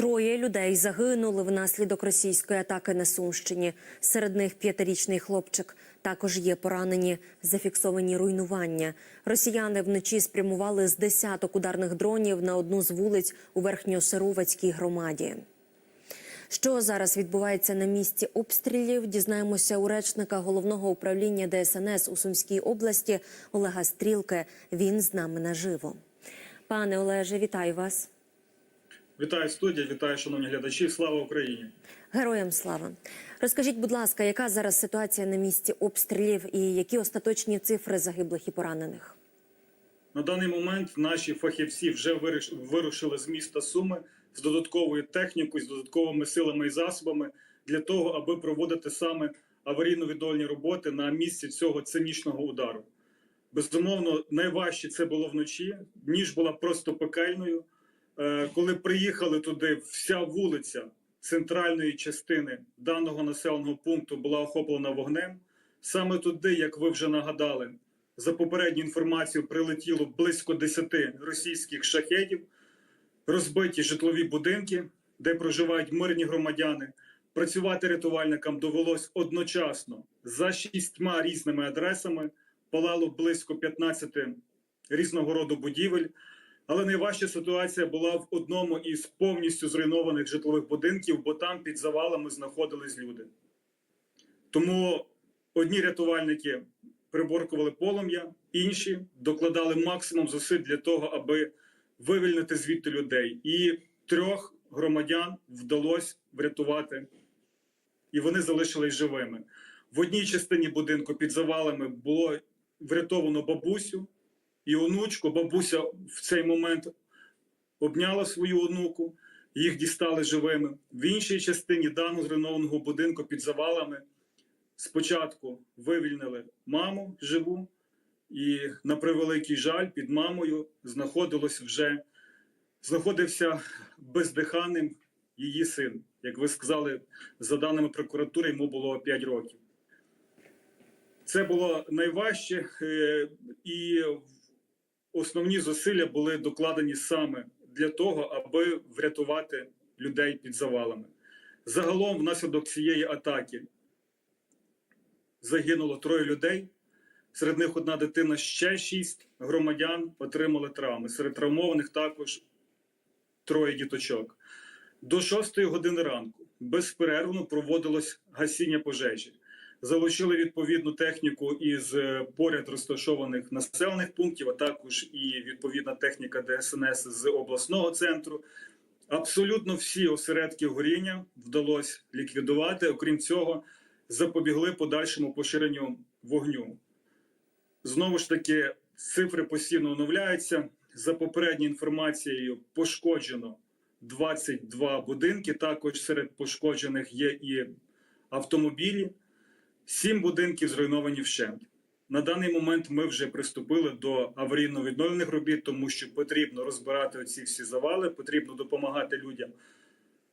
Троє людей загинули внаслідок російської атаки на Сумщині. Серед них п'ятирічний хлопчик. Також є поранені, зафіксовані руйнування. Росіяни вночі спрямували з десяток ударних дронів на одну з вулиць у Верхньосировацькій громаді. Що зараз відбувається на місці обстрілів? Дізнаємося у речника головного управління ДСНС у Сумській області Олега Стрілки. Він з нами наживо. Пане Олеже, вітаю вас. Вітаю студія, вітаю, шановні глядачі. Слава Україні! Героям слава. Розкажіть, будь ласка, яка зараз ситуація на місці обстрілів і які остаточні цифри загиблих і поранених? На даний момент наші фахівці вже вирушили з міста Суми з додатковою технікою, з додатковими силами і засобами для того, аби проводити саме аварійно-віддольні роботи на місці цього цинічного удару. Безумовно, найважче це було вночі. Ніж була просто пекельною. Е, Коли приїхали туди, вся вулиця центральної частини даного населеного пункту була охоплена вогнем. Саме туди, як ви вже нагадали, за попередню інформацію прилетіло близько 10 російських шахедів, розбиті житлові будинки, де проживають мирні громадяни. Працювати рятувальникам довелось одночасно за шістьма різними адресами. Палало близько 15 різного роду будівель. Але найважча ситуація була в одному із повністю зруйнованих житлових будинків, бо там під завалами знаходились люди. Тому одні рятувальники приборкували полум'я, інші докладали максимум зусиль для того, аби вивільнити звідти людей. І трьох громадян вдалося врятувати, і вони залишились живими. В одній частині будинку під завалами було врятовано бабусю і онучку. Бабуся в цей момент обняла свою онуку, їх дістали живими. В іншій частині даного зруйнованого будинку під завалами спочатку вивільнили маму живу, і на превеликий жаль, під мамою знаходилось вже знаходився бездиханним її син. Як ви сказали, за даними прокуратури, йому було 5 років. Це було найважче, е, і основні зусилля були докладені саме для того, аби врятувати людей під завалами. Загалом, внаслідок цієї атаки, загинуло троє людей. Серед них одна дитина, ще шість громадян отримали травми. Серед травмованих також троє діточок. До 6 години ранку безперервно проводилось гасіння пожежі. Залучили відповідну техніку із е, поряд розташованих населених пунктів, а також і відповідна техніка ДСНС з обласного центру. Абсолютно всі осередки горіння вдалося ліквідувати. Окрім цього, запобігли подальшому поширенню вогню. Знову ж таки, цифри постійно оновляються. За попередньою інформацією, пошкоджено 22 будинки. Також серед пошкоджених є і автомобілі. Сім будинків зруйновані вщент. На даний момент ми вже приступили до аварійно-відновлених робіт, тому що потрібно розбирати оці всі завали, потрібно допомагати людям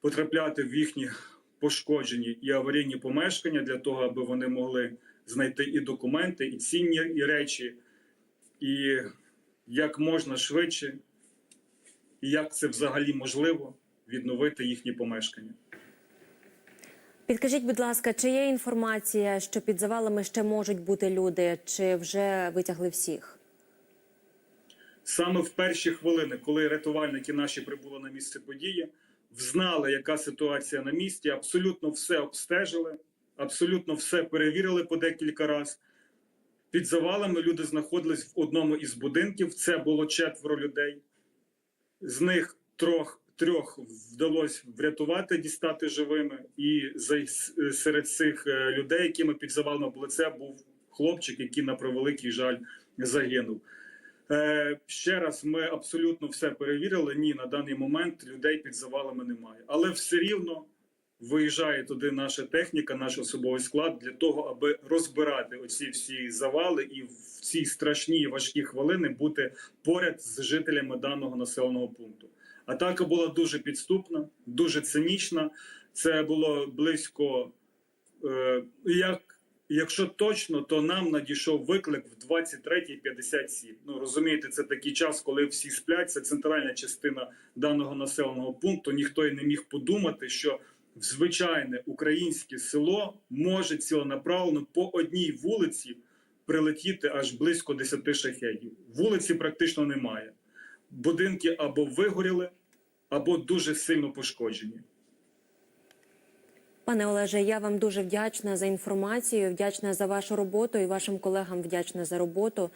потрапляти в їхні пошкоджені і аварійні помешкання для того, аби вони могли знайти і документи, і цінні і речі, і як можна швидше, і як це взагалі можливо відновити їхні помешкання. Підкажіть, будь ласка, чи є інформація, що під завалами ще можуть бути люди, чи вже витягли всіх? Саме в перші хвилини, коли рятувальники наші прибули на місце події, взнали, яка ситуація на місці, абсолютно все обстежили, абсолютно все перевірили по декілька разів. Під завалами люди знаходились в одному із будинків. Це було четверо людей. З них трьох, трьох вдалося врятувати, дістати живими. І серед цих е, людей, якими під завалами були, це був хлопчик, який на превеликий жаль загинув. Е, ще раз, ми абсолютно все перевірили. Ні, на даний момент людей під завалами немає. Але все рівно виїжджає туди наша техніка, наш особовий склад для того, аби розбирати оці всі завали і в ці страшні важкі хвилини бути поряд з жителями даного населеного пункту. Атака була дуже підступна, дуже цинічна. Це було близько, е, як якщо точно, то нам надійшов виклик в 23.57. Ну розумієте, це такий час, коли всі сплять. Це центральна частина даного населеного пункту. Ніхто й не міг подумати, що звичайне українське село може ціленаправленно по одній вулиці прилетіти аж близько 10 шахедів. Вулиці практично немає. Будинки або вигоріли, або дуже сильно пошкоджені. Пане Олеже, я вам дуже вдячна за інформацію, вдячна за вашу роботу і вашим колегам вдячна за роботу.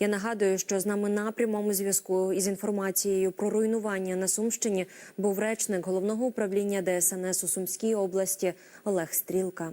Я нагадую, що з нами на прямому зв'язку із інформацією про руйнування на Сумщині був речник головного управління ДСНС у Сумській області Олег Стрілка.